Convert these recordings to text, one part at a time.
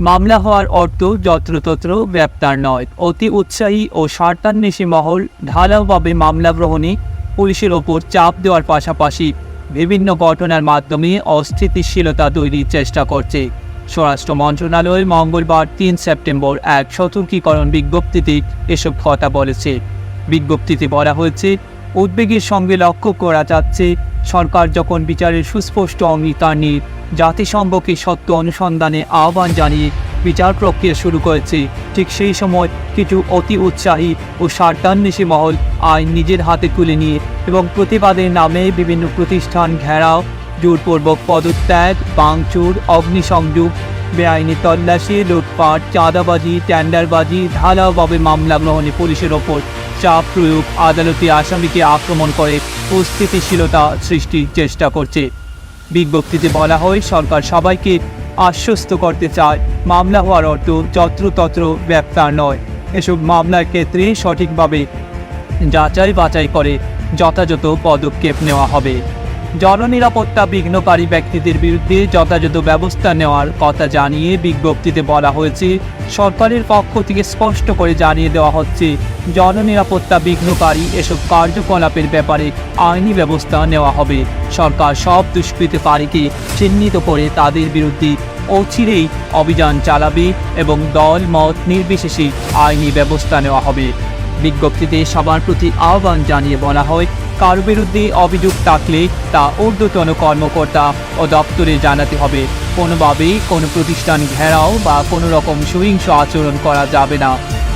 মামলা হওয়ার অর্থ যত্রতত্র গ্রেপ্তার নয়। অতি উৎসাহী ও স্বার্থান্বেষী মহল ঢালাওভাবে মামলা গ্রহণে পুলিশের ওপর চাপ দেওয়ার পাশাপাশি বিভিন্ন ঘটনার মাধ্যমে অস্থিতিশীলতা তৈরির চেষ্টা করছে। স্বরাষ্ট্র মন্ত্রণালয় মঙ্গলবার তিন সেপ্টেম্বর এক সতর্কীকরণ বিজ্ঞপ্তিতে এসব কথা বলেছে। বিজ্ঞপ্তিতে বলা হয়েছে, উদ্বেগের সঙ্গে লক্ষ্য করা যাচ্ছে, সরকার যখন বিচারের সুস্পষ্ট অঙ্গীকার নিয়ে জাতিসংঘকে সত্য অনুসন্ধানে আহ্বান জানিয়ে বিচার প্রক্রিয়া শুরু করেছে। ঠিক সেই সময় কিছু অতি উৎসাহী ও স্বার্থান্বেষী মহল আইন নিজের হাতে তুলে নিয়ে এবং প্রতিবাদের নামে বিভিন্ন প্রতিষ্ঠান ঘেরাও, জোরপূর্বক পদত্যাগ বাংচুর অগ্নিসংযোগ, বেআইনি তল্লাশি, লুটপাট, চাঁদাবাজি, টেন্ডারবাজি, ঢালাওভাবে মামলা গ্রহণে পুলিশের ওপর চাপ প্রয়োগ, আদালতে আসামিকে আক্রমণ করে অস্থিতিশীলতা সৃষ্টির চেষ্টা করছে। বিজ্ঞপ্তিতে বলা হয়, সরকার সবাইকে আশ্বস্ত করতে চায়। মামলা হওয়ার অর্থ যত্রতত্র ব্যবসা নয়। এসব মামলার ক্ষেত্রে সঠিকভাবে যাচাই বাছাই করে যথাযথ পদক্ষেপ নেওয়া হবে। জননিরাপত্তা বিঘ্নকারী ব্যক্তিদের বিরুদ্ধে যথাযথ ব্যবস্থা নেওয়ার কথা জানিয়ে বিজ্ঞপ্তিতে বলা হয়েছে, সরকারের পক্ষ থেকে স্পষ্ট করে জানিয়ে দেওয়া হচ্ছে, জননিরাপত্তা বিঘ্নকারী এসব কার্যকলাপের ব্যাপারে আইনি ব্যবস্থা নেওয়া হবে। সরকার সব দুষ্কৃতকারীকে চিহ্নিত করে তাদের বিরুদ্ধে অচিরেই অভিযান চালাবে এবং দল মত নির্বিশেষে আইনি ব্যবস্থা নেওয়া হবে। বিজ্ঞপ্তিতে সবার প্রতি আহ্বান জানিয়ে বলা হয়, কারও বিরুদ্ধে অভিযোগ থাকলে তা ঊর্ধ্বতন কর্মকর্তা ও দপ্তরে জানাতে হবে। কোনোভাবেই কোনো প্রতিষ্ঠান ঘেরাও বা কোনো রকম সহিংস আচরণ করা যাবে না।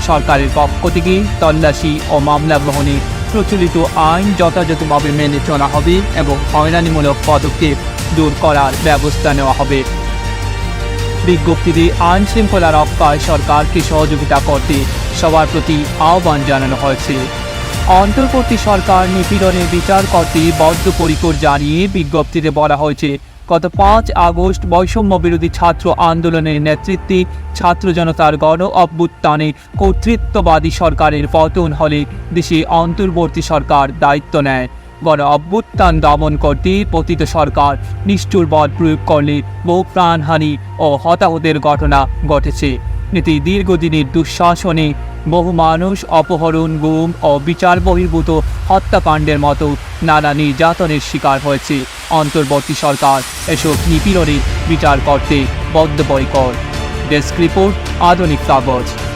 সরকারের পক্ষ থেকে তল্লাশি ও মামলা গ্রহণে প্রচলিত আইন যথাযথভাবে মেনে চলা হবে এবং হয়রানিমূলক পদক্ষেপ দূর করার ব্যবস্থা নেওয়া হবে। বিজ্ঞপ্তিতে আইন শৃঙ্খলা রক্ষায় সরকারকে সহযোগিতা করতে সবার প্রতি আহ্বান জানানো হয়েছে। অন্তর্বর্তী সরকার নিপীড়নের বিচার করতে বদ্ধপরিকর জানিয়ে বিজ্ঞপ্তিতে বলা হয়েছে, গত পাঁচ আগস্ট বৈষম্য বিরোধী ছাত্র আন্দোলনের নেতৃত্বে ছাত্র জনতার গণ অভ্যুত্থানে কর্তৃত্ববাদী সরকারের পতন হলে দেশে অন্তর্বর্তী সরকার দায়িত্ব নেয়। গণ অভ্যুত্থান দমন করতে পতিত সরকার নিষ্ঠুর বল প্রয়োগ করলে বহু প্রাণহানি ও হতাহতের ঘটনা ঘটেছে। এতে দীর্ঘদিনের দুঃশাসনে বহু মানুষ অপহরণ, গুম ও বিচার বহির্ভূত হত্যাকাণ্ডের মতো নানা নির্যাতনের শিকার হয়েছে অন্তর্বর্তী সরকার। এসব নিপীড়নের বিচার করতে বদ্ধপরিকর। ডেস্ক রিপোর্ট, আধুনিক কাগজ।